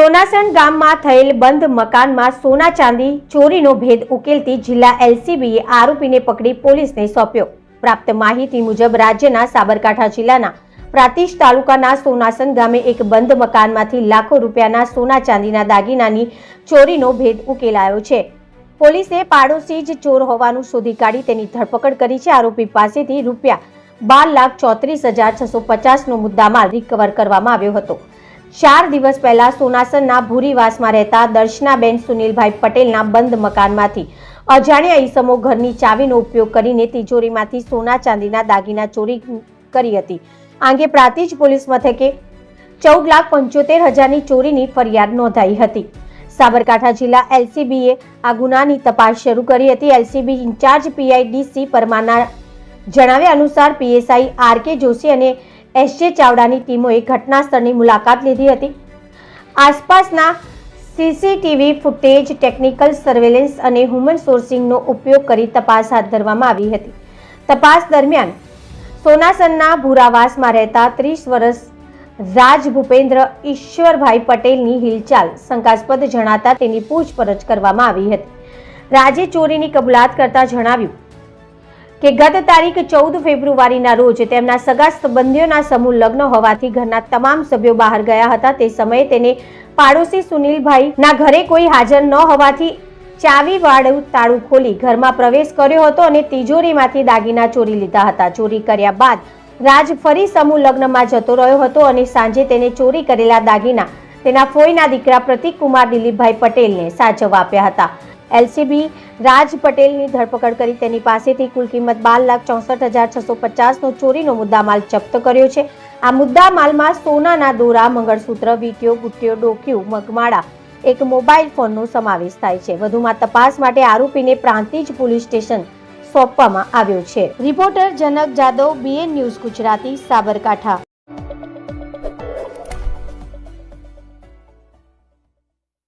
સોનાસણ ગામમાં થયેલ બંધ મકાનમાં સોના ચાંદી ચોરીનો ભેદ ઉકેલતી જિલ્લા એલસીબીએ આરોપીને પકડી પોલીસને સોંપ્યો. પ્રાપ્ત માહિતી મુજબ રાજ્યના સાબરકાંઠા જિલ્લાના પ્રાતિશ તાલુકાના સોનાસન ગામે એક બંધ મકાનમાંથી લાખો રૂપિયાના સોના ચાંદીના દાગીનાની ચોરીનો ભેદ ઉકેલાયો છે. પોલીસે પાડોશી જ ચોર હોવાનું શોધી કાઢી તેની ધરપકડ કરી છે. આરોપી પાસેથી રૂપિયા બાર લાખ ચોત્રીસ હજાર છસો પચાસનો મુદ્દામાલ રિકવર કરવામાં આવ્યો હતો. ચાર દિવસ પહેલા સોનાસનના ભૂરીવાસમાં રહેતા દર્શનાબેન સુનિલભાઈ પટેલના બંધ મકાનમાંથી અજાણ્યા ઈસમો ઘરની ચાવીનો ઉપયોગ કરીને તિજોરીમાંથી સોના ચાંદીના દાગીના ચોરી કરી હતી. આંગે પ્રાતિજ પોલીસ મથકે ચૌદ લાખ પંચોતેર હજારની ચોરીની ફરિયાદ નોંધાઈ હતી. સાબરકાંઠા જિલ્લા એલસીબીએ આ ગુનાની તપાસ શરૂ કરી હતી. એલસીબી ઇન્ચાર્જ પીઆઈ ડીસી જણાવ્યા અનુસાર પીએસઆઈ આર કે જોશી અને એસજે ચાવડાની ટીમોએ ઘટના સ્થળની મુલાકાત લીધી હતી. આસપાસના સીસીટીવી ફૂટેજ, ટેકનિકલ સર્વેલન્સ અને હ્યુમન સોર્સિંગનો ઉપયોગ કરી તપાસ હાથ ધરવામાં આવી હતી. તપાસ દરમિયાન સોનાસનના ભૂરાવાસમાં રહેતા ત્રીસ વર્ષ રાજ ભૂપેન્દ્ર ઈશ્વરભાઈ પટેલની હિલચાલ શંકાસ્પદ જણાતા તેની પૂછપરછ કરવામાં આવી હતી. રાજે ચોરીની કબૂલાત કરતા જણાવ્યું કે ગત તારીખ ચૌદ ફેબ્રુઆરીના રોજ તેમના સગા સંબંધીઓના સમૂહ લગ્ન હોવાથી ઘરના તમામ સભ્યો બહાર ગયા હતા. તે સમયે તેને પાડોશી સુનિલભાઈ ના ઘરે કોઈ હાજર ન હોવાથી ચાવી વાળું તાળું ખોલી ઘરમાં પ્રવેશ કર્યો હતો અને તિજોરીમાંથી દાગીના ચોરી લીધા હતા. ચોરી કર્યા બાદ રાજ ફરી સમૂહ લગ્નમાં જતો રહ્યો હતો અને સાંજે તેને ચોરી કરેલા દાગીના તેના ફોઈના દીકરા પ્રતિક કુમાર દિલીપભાઈ પટેલને સાચવવા આપ્યા હતા. એલસીબી રાજ પટેલની ધરપકડ કરી તેની પાસેથી કુલ કિંમત બાર લાખ ચોસઠ હજાર છસો પચાસનો ચોરીનો મુદ્દામાલ જપ્ત કર્યો છે. આ મુદ્દામાલમાં સોનાના દોરા, મંગળસૂત્ર, વીટીઓ, ગુટ્ટીઓ, ડોક્યુ, મગમાળા, એક મોબાઈલ ફોનનો સમાવેશ થાય છે. વધુમાં તપાસ માટે આરોપીને પ્રાંતિજ પોલીસ સ્ટેશન સોંપવામાં આવ્યો છે. Reporter Janak Jadav, BN news Gujarati, Sabarkantha.